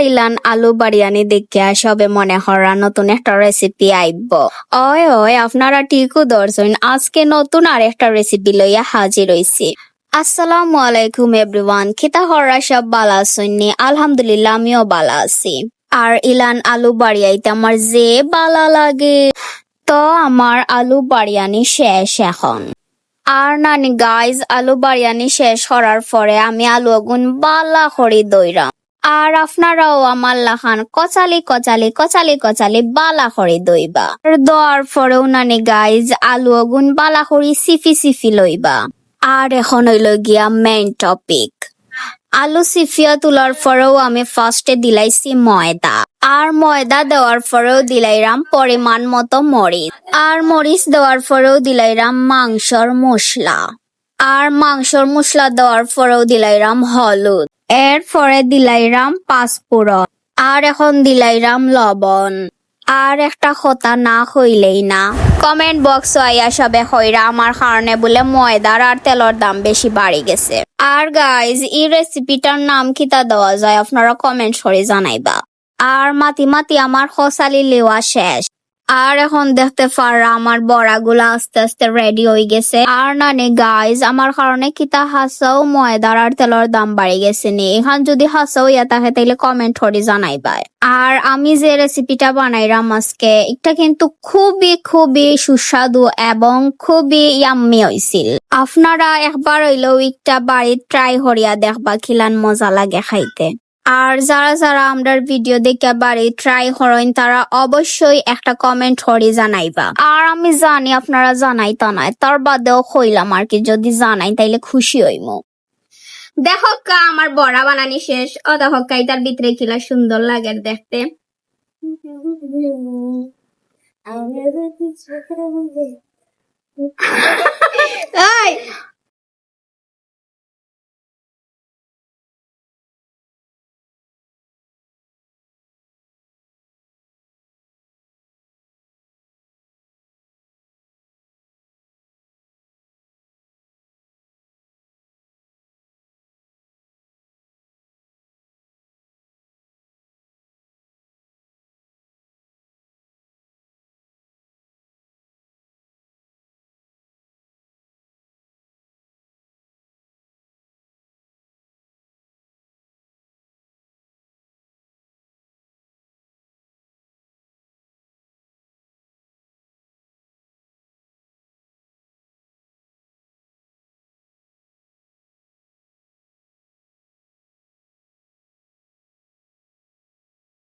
ইলান আলু বাড়িয়ানি দেখে সবে মনে হরা নতুন একটা রেসিপি আইব। ওই ওই, আপনারা ঠিকও ধরছেন। আজকে নতুন আর একটা রেসিপি লইয়া হাজির হইছি। আসসালামু আলাইকুম এভরিওয়ান খিতা হররা সব বালা আছেননি আলহামদুলিল্লাহ, আমিও বালা আছি। আর ইলান আলু বাড়িয়াইতে আমার যে বালা লাগে, তো আমার আলু বাড়িয়ানি শেষ এখন। আর নানি গাইজ আলু বাড়িয়ানি শেষ করার পরে আমি আলু আগুন বালা করি দইরাম। আর আপনারাও আমার লাহান কচালি কচালি কচালি কচালি বালা করে দইবা। দোয়ার পরেও নানি গাইজ আলু আগুন বালা করি সিফি সিফি লইবা। আর এখন হইল গিয়া মেইন টপিক আলু সিফিয়া তোলার পরেও আমি ফার্স্টে দিলাইছি ময়দা। আর ময়দা দেওয়ার পরেও দিলাইরাম পরিমাণ মতো মরিচ। আর মরিচ দেওয়ার পরেও দিলাইরাম মাংসর মশলা। আর মাংসর মশলা দেওয়ার পরেও দিলাইরাম হলুদ। এরপরে দিলাইরাম পাঁচফোড়ন আর এখন দিলাইরাম লবণ। আর একটা কথা না হইলেই না। কমেন্ট বক্স আইয়া সবে হইরা আমার কারণে বলে ময়দার আর তেলর দাম বেশি বাড়ি গেছে। আর গাইজ এই রেসিপিটার নাম কিতা দেওয়া যায়? আপনারা কমেন্ট করে জানাইবা। আর মাতি মাতি আমার খসালি লেওয়া শেষ। আর এখন দেখতে পাররা আমার বড়াগুলা আস্তে আস্তে রেডি হয়ে গেছে। আর না নে গাইজ আমার কারণে কিতা হাসাও ময়দার আর তেলের দাম বাড়ি গেছে নি। এখান যদি হাসাও ইয়া থাকে, তাইলে কমেন্ট করে জানাইবা আর আমি যে রেসিপিটা বানাইরাম আজকে, এটা কিন্তু খুবই খুবই সুস্বাদু এবং খুবই ইয়াম্মি হয়েছিল আপনারা একবার হইলেও একটা বাড়ির ট্রাই হরিয়া দেখবা খিলান মজা লাগে খাইতে। আর যারা যারা আমরার ভিডিও দেখে বাড়ি ট্রাই করেন তারা অবশ্যই একটা কমেন্ট করে জানাইবা। আর আমি জানি আপনারা জানাইতা নাই তার বাদেও কইলাম আর কি যদি জানাই তাইলে খুশি হইমু। দেখো কা আমার বড়া বানানি শেষ। ও দেখো কা এটার ভিতরে কিলা সুন্দর লাগে দেখতে।